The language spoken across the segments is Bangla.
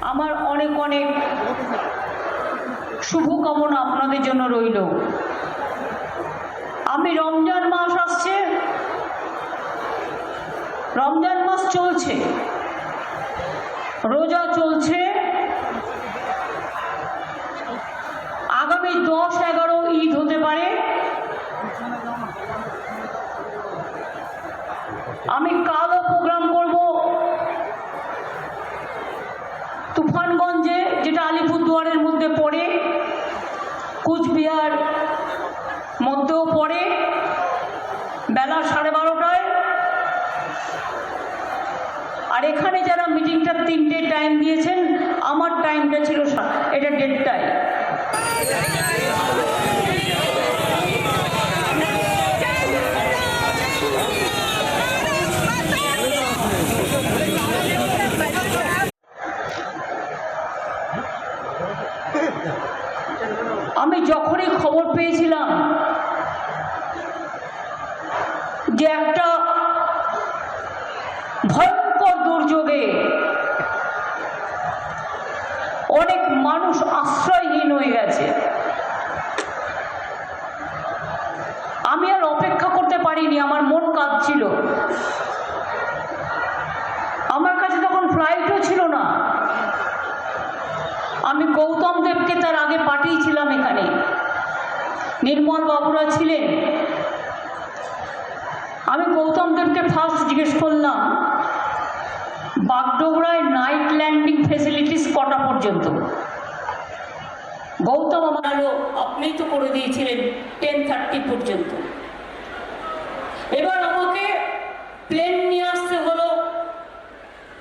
আমার অনেক অনেক শুভকামনা আপনাদের জন্য রইল। আমি রমজান মাস আসছে। রমজান মাস চলছে। রোজা চলছে। আগামী দশ এগারো ঈদ হতে পারে। আমি মধ্যেও পরে বেলা সাড়ে বারোটায়। আর এখানে যারা মিটিংটা তিনটে টাইম দিয়েছেন, আমার টাইমটা ছিল এটা দেড়টায় আমি যখনই খবর পেয়েছিলাম যে একটা ভয়ঙ্কর দুর্যোগে অনেক মানুষ আশ্রয়হীন হয়ে গেছে। আমি আর অপেক্ষা করতে পারিনি, আমার মন কাঁদছিল আমার কাছে তখন ফ্লাইটও ছিল না। আমি গৌতম দেবকে তার আগে পাঠিয়েছিলাম এখানে। নির্মল বাবুরা ছিলেন। আমি গৌতম দেবকে ফার্স্ট জিজ্ঞেস করলাম বাগডোগরায় নাইট ল্যান্ডিং ফেসিলিটিস কটা পর্যন্ত? গৌতম আমার আলো আপনিই তো করে দিয়েছিলেন টেন থার্টি পর্যন্ত। এবার আমাকে প্লেন নিয়ে আসতে হলো,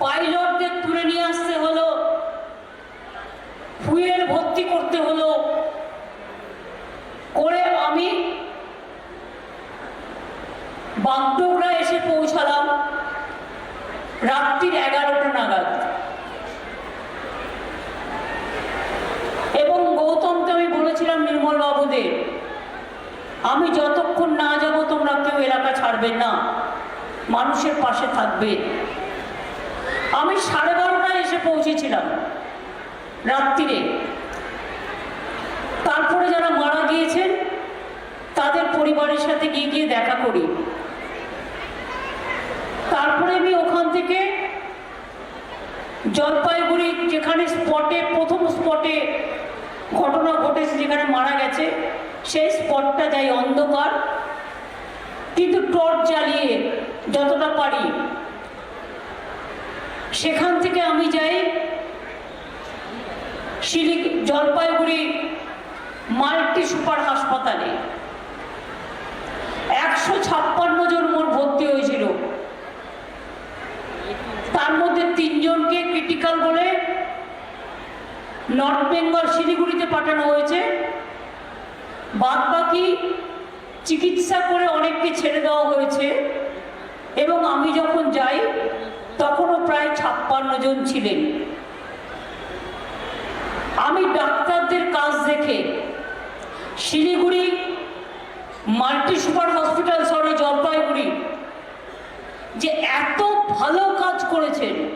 পাইলটদের তুলে নিয়ে আসতে হলো, ফুয়েল ভর্তি করতে হলো, করে আমি বাগডোগরা এসে পৌঁছালাম। রাত্রির এগারোটা নাগাদ এবং গৌতমকে আমি বলেছিলাম নির্মল বাবুদের। আমি যতক্ষণ না যাব, তোমরা কেউ এলাকা ছাড়বে না। মানুষের পাশে থাকবে। আমি সাড়ে বারোটায় এসে পৌঁছেছিলাম রাত্রিরে। তারপরে যারা মারা গিয়েছেন, তাদের পরিবারের সাথে গিয়ে গিয়ে দেখা করি। তারপরে আমি ওখান থেকে জলপাইগুড়ি, যেখানে স্পটে প্রথম স্পটে ঘটনা ঘটেছে যেখানে মারা গেছে। সেই স্পটটা যাই অন্ধকার, কিন্তু টর্চ জ্বালিয়ে যতটা পারি, সেখান থেকে আমি যাই শিলিগ জলপাইগুড়ি মাল্টি সুপার হাসপাতালে। একশো ছাপ্পান্ন জন মোট ভর্তি হয়েছিল। তার মধ্যে তিনজনকে ক্রিটিক্যাল বলে নর্থ বেঙ্গল শিলিগুড়িতে পাঠানো হয়েছে। বাদ বাকি চিকিৎসা করে অনেককে ছেড়ে দেওয়া হয়েছে। এবং আমি যখন যাই, তখনও প্রায় ছাপ্পান্ন জন ছিলেন। আমি ডাক্তারদের কাজ দেখে Siliguri multi super hospital sorry Jalpaiguri যে এত ভালো কাজ করেছেন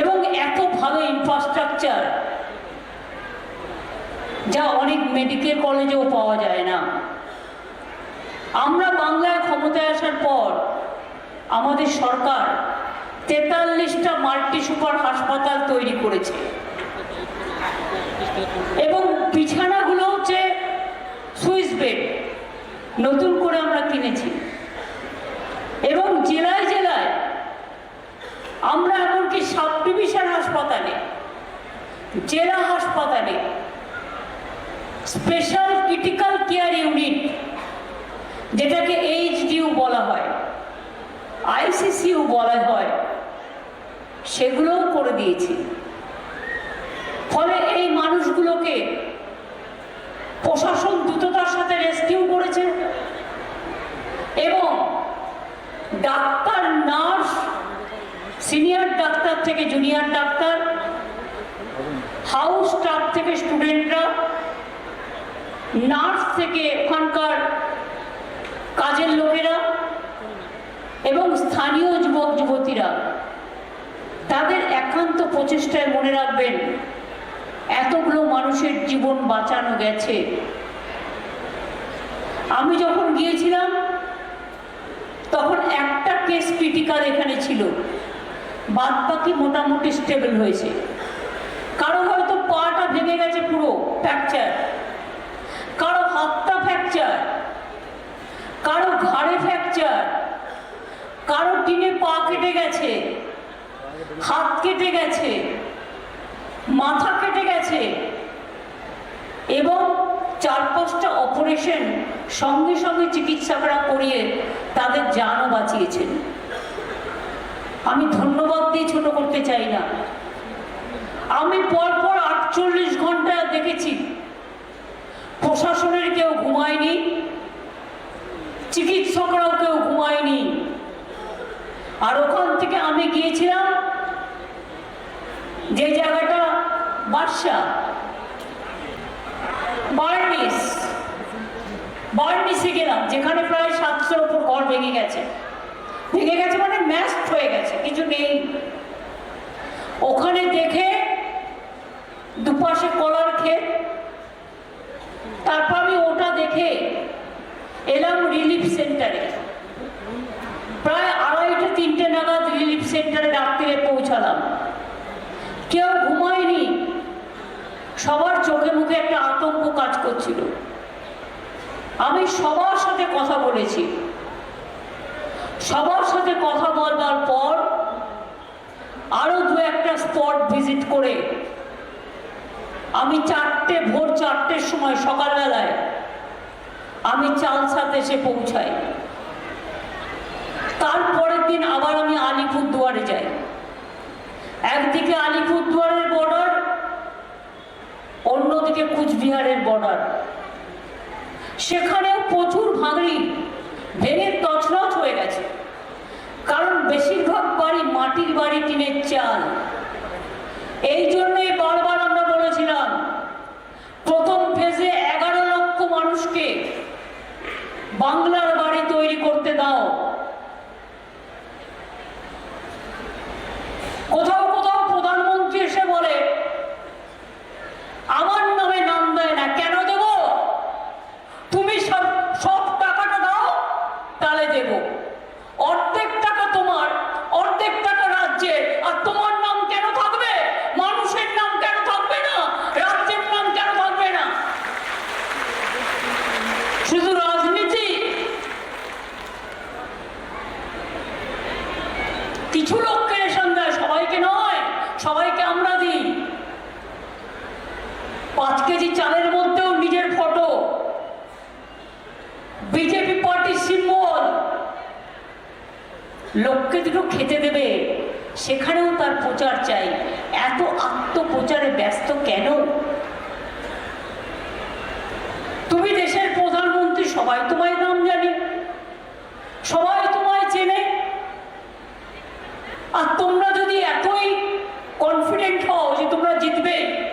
এবং এত ভালো ইনফ্রাস্ট্রাকচার যা অনেক মেডিকেল কলেজেও পাওয়া যায় না। আমরা বাংলায় ক্ষমতায় আসার পর আমাদের সরকার তেতাল্লিশটা মাল্টি সুপার হাসপাতাল তৈরি করেছে। এবং বিছানাগুলো হচ্ছে সুইস বেড, নতুন করে আমরা কিনেছি এবং জেলায় জেলায় আমরা এমনকি সাব ডিভিশন হাসপাতালে জেলা হাসপাতালে স্পেশাল ক্রিটিক্যাল কেয়ার ইউনিট যেটাকে এইচডিউ বলা হয়, আইসিসিউ বলা হয়, সেগুলোও করে দিয়েছি। ফলে এই মানুষগুলোকে প্রশাসন দ্রুততার সাথে রেস্কিউ করেছে এবং ডাক্তার, নার্স, সিনিয়র ডাক্তার থেকে জুনিয়র ডাক্তার, হাউস স্টাফ থেকে স্টুডেন্টরা, নার্স থেকে ওখানকার কাজের লোকেরা এবং স্থানীয় যুবক, যুবতীরা, তাদের একান্ত প্রচেষ্টায় মনে রাখবেন, এতগুলো মানুষের জীবন বাঁচানো গেছে। আমি যখন গিয়েছিলাম, তখন একটা কেস ক্রিটিক্যাল এখানে ছিল। বাদ বাকি মোটামুটি স্টেবল হয়েছে। কারও হয়তো পাটা ভেঙে গেছে পুরো ফ্র্যাকচার কারও হাতটা ফ্র্যাকচার কারও ঘাড়ে ফ্র্যাকচার কারও টিনে পা কেটে গেছে, হাত কেটে গেছে, মাথা কেটে গেছে, এবং চার পাঁচটা অপারেশন সঙ্গে সঙ্গে চিকিৎসকরা করিয়ে তাদের জানও বাঁচিয়েছেন। আমি ধন্যবাদ দিয়ে ছোট করতে চাই না। আমি পরপর আটচল্লিশ ঘণ্টা দেখেছি প্রশাসনের কেউ ঘুমায়নি চিকিৎসকরাও কেউ ঘুমায়নি আর ওখান থেকে আমি গিয়েছিলাম যে জায়গাটা বাদশা বার্নিস, বার্নিসে গেলাম, যেখানে প্রায় সাতশোর ওপর ঘর ভেঙে গেছে। ভেঙে গেছে মানে ম্যাস্ট হয়ে গেছে, কিছু নেই। ওখানে দেখে দুপাশে কলার ক্ষেত, তারপর আমি ওটা দেখে এলাম রিলিফ সেন্টারে প্রায় আড়াইটা, তিনটে নাগাদ রিলিফ সেন্টারে রাত্রিরে পৌঁছালাম। কেউ ঘুমায়নি। সবার চোখে মুখে একটা আতঙ্ক কাজ করছিল। আমি সবার সাথে কথা বলেছি। সবার সাথে কথা বলবার পর আরও দু একটা স্পট ভিজিট করে আমি চারটে, ভোর চারটের সময় সকালবেলায় আমি চালসাতে এসে পৌঁছাই। তারপরের দিন আবার আমি আলিপুরদুয়ারে যাই। একদিকে আলিপুরদুয়ারের বর্ডার অন্যদিকে কুচবিহারের বর্ডার সেখানেও প্রচুর ভাঙড়ি, ভেঙে তছনছ হয়ে গেছে। কারণ বেশিরভাগ বাড়ি মাটির বাড়ি টিনের চাল। এই জন্যই বারবার আমরা বলেছিলাম প্রথম ফেজে এগারো লক্ষ মানুষকে বাংলার বাড়ি তৈরি করতে দাও কোথাও কোথাও প্রধানমন্ত্রী এসে বলে আমার নামে নাম দেয় না কেন দেব তুমি সব সব টাকাটা দাও তাহলে দেব অর্ধেক টাকা তোমার অর্ধেক টাকা রাজ্যের আর তোমার নাম কেন থাকবে মানুষের নাম কেন থাকবে না রাজ্যের নাম কেন থাকবে না শুধু রাজনীতি কিছু লোককে রেশন দেয় সবাইকে নয় সবাইকে আমরা দিই পাঁচ কেজি চালের মধ্যেও নিজের ফটো বিজেপি পার্টির সিম্বল লোককে দুটো খেতে দেবে। সেখানেও তার প্রচার চাই। এত আত্মপ্রচারে ব্যস্ত কেন? তুমি দেশের প্রধানমন্ত্রী, সবাই তোমায় নাম জানে। সবাই তোমায় চেনে। আর তোমরা যদি এতই কনফিডেন্ট হও যে তোমরা জিতবে